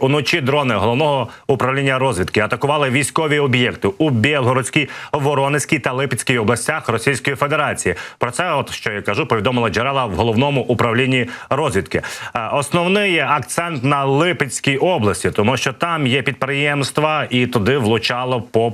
Уночі дрони головного управління розвідки атакували військові об'єкти у Білгородській, Воронезькій та Липецькій областях Російської Федерації. Про це, от що я кажу, повідомила джерела в головному управлінні розвідки. Е, Основний акцент на Липецькій області, тому що там є підприємства, і туди влучало по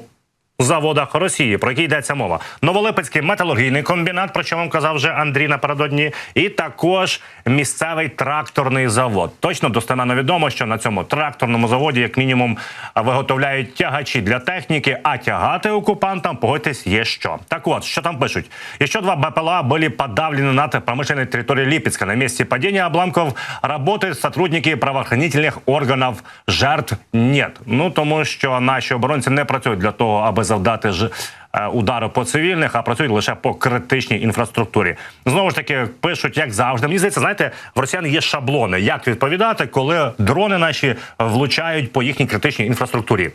заводах Росії, про які йдеться мова. Новолипецький металургійний комбінат, про що вам казав вже Андрій напередодні, і також місцевий тракторний завод. Точно достеменно відомо, що на цьому тракторному заводі, як мінімум, виготовляють тягачі для техніки, а тягати окупантам, погодьтесь, є що. Так от, що там пишуть? Еще два БПЛА были подавлены над промышленной территорией Липецка. На месте падения обломков работают сотрудники правоохранительных органів. Жертв нет. Ну тому що наші оборонці не працюють для того, аби завдати ж е, удару по цивільних, а працюють лише по критичній інфраструктурі. Знову ж таки пишуть, як завжди. Мені здається, знаєте, в росіян є шаблони, як відповідати, коли дрони наші влучають по їхній критичній інфраструктурі.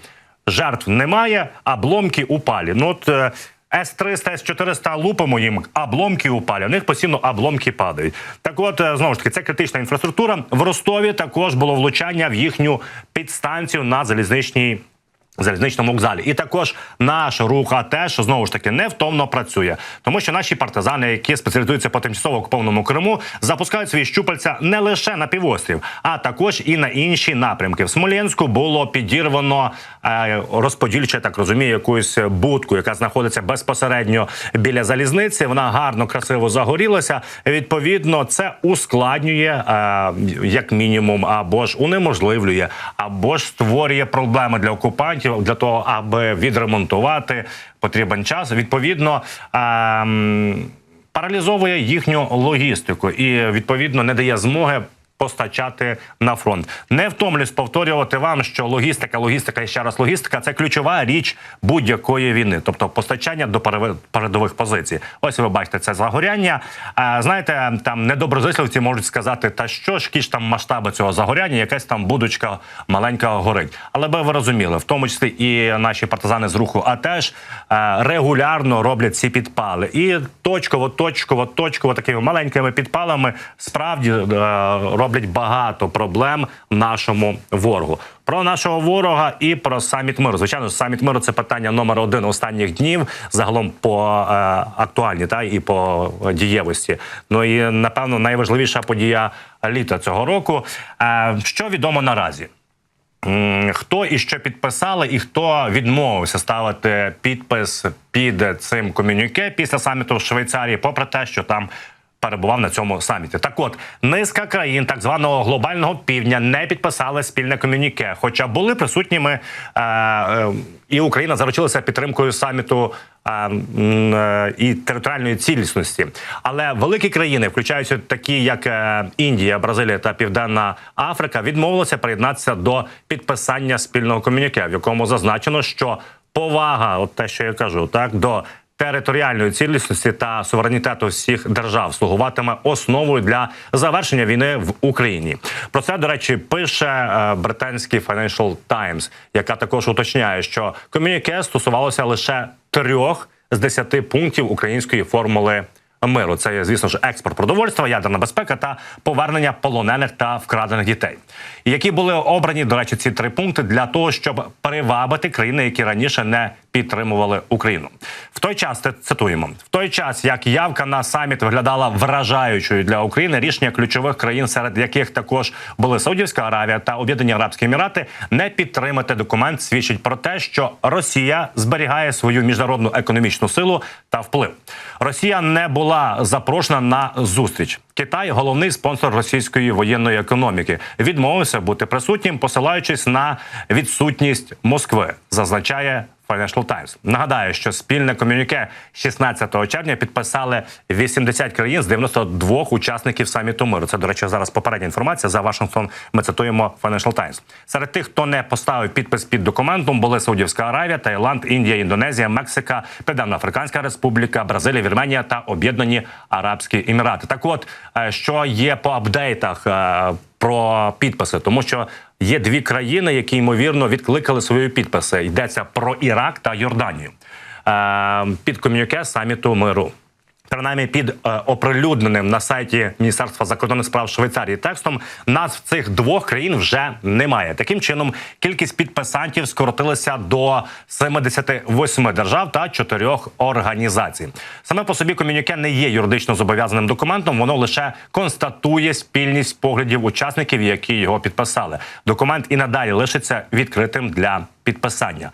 Жертв немає, обломки упалі. Ну от. е, С-300, С-400 лупимо їм, обломки упали. У них постійно обломки падають. Так от, е, знову ж таки, це критична інфраструктура. В Ростові також було влучання в їхню підстанцію на залізничній залізничному вокзалі. І також наш рух АТЕШ знову ж таки невтомно працює, тому що наші партизани, які спеціалізуються по тимчасово окупованому Криму, запускають свої щупальця не лише на півострів, а також і на інші напрямки. В Смоленську було підірвано е, розподільче, так розумію, якусь будку, яка знаходиться безпосередньо біля залізниці. Вона гарно, красиво загорілася. Відповідно, це ускладнює е, як мінімум, або ж унеможливлює, або ж створює проблеми для окупантів для того, аби відремонтувати потрібен час. Відповідно. ем, Паралізовує їхню логістику і відповідно не дає змоги постачати на фронт. Не втомлюсь повторювати вам, що логістика, логістика і ще раз логістика це ключова річ будь-якої війни, тобто постачання до передових позицій. Ось ви бачите це загоряння. А, знаєте, там недоброзисливці можуть сказати, та що ж які ж там масштаби цього загоряння, якась там будочка маленька горить. Але би ви розуміли, в тому числі і наші партизани з руху АТЕШ е, регулярно роблять ці підпали. І точково, точково, точково такими маленькими підпалами справді е, роблять багато проблем нашому ворогу. Про нашого ворога і про саміт миру. Звичайно, саміт миру це питання номер один останніх днів, загалом по е, актуальні та і по дієвості. Ну і напевно найважливіша подія літа цього року. Е, що відомо наразі? Хто і що підписали, і хто відмовився ставити підпис під цим комюніке після саміту в Швейцарії, попри те, що там перебував на цьому саміті. Так от низка країн так званого глобального півдня не підписали спільне комюніке, хоча були присутніми е, е, і Україна заручилася підтримкою саміту е, е, і територіальної цілісності. Але великі країни, включаючи такі, як е, Індія, Бразилія та Південна Африка, відмовилися приєднатися до підписання спільного комюніке, в якому зазначено, що повага, от те, що я кажу, так до територіальної цілісності та суверенітету всіх держав слугуватиме основою для завершення війни в Україні. Про це до речі пише е, британський Financial Times, яка також уточняє, що комюніке стосувалося лише трьох з десяти пунктів української формули. Миру це є, звісно ж, експорт продовольства, ядерна безпека та повернення полонених та вкрадених дітей, які були обрані, до речі, ці три пункти для того, щоб привабити країни, які раніше не підтримували Україну. В той час цитуємо в той час, як явка на саміт виглядала вражаючою для України, рішення ключових країн, серед яких також були Саудівська Аравія та Об'єднані Арабські Емірати, не підтримати документ свідчить про те, що Росія зберігає свою міжнародну економічну силу та вплив. Росія не була запрошена на зустріч. Китай, головний спонсор російської воєнної економіки, відмовився бути присутнім, посилаючись на відсутність Москви, зазначає Financial Times. Нагадаю, що спільне комюніке 16 червня підписали 80 країн з 92 учасників саміту миру. Це, до речі, зараз попередня інформація за Вашингтон. Ми цитуємо Financial Times. Серед тих, хто не поставив підпис під документом, були Саудівська Аравія, Таїланд, Індія, Індонезія, Мексика, Південно-Африканська Республіка, Бразилія, Вірменія та Об'єднані Арабські Емірати. Так, от е, що є по апдейтах. е, Про підписи, тому що є дві країни, які ймовірно відкликали свої підписи. Йдеться про Ірак та Йорданію е, під ком'юке саміту миру. Принаймні під е, оприлюдненим на сайті Міністерства закордонних справ Швейцарії текстом назв цих двох країн вже немає. Таким чином, кількість підписантів скоротилася до 78 держав та чотирьох організацій. Саме по собі комюніке не є юридично зобов'язаним документом. Воно лише констатує спільність поглядів учасників, які його підписали. Документ і надалі лишиться відкритим для підписання.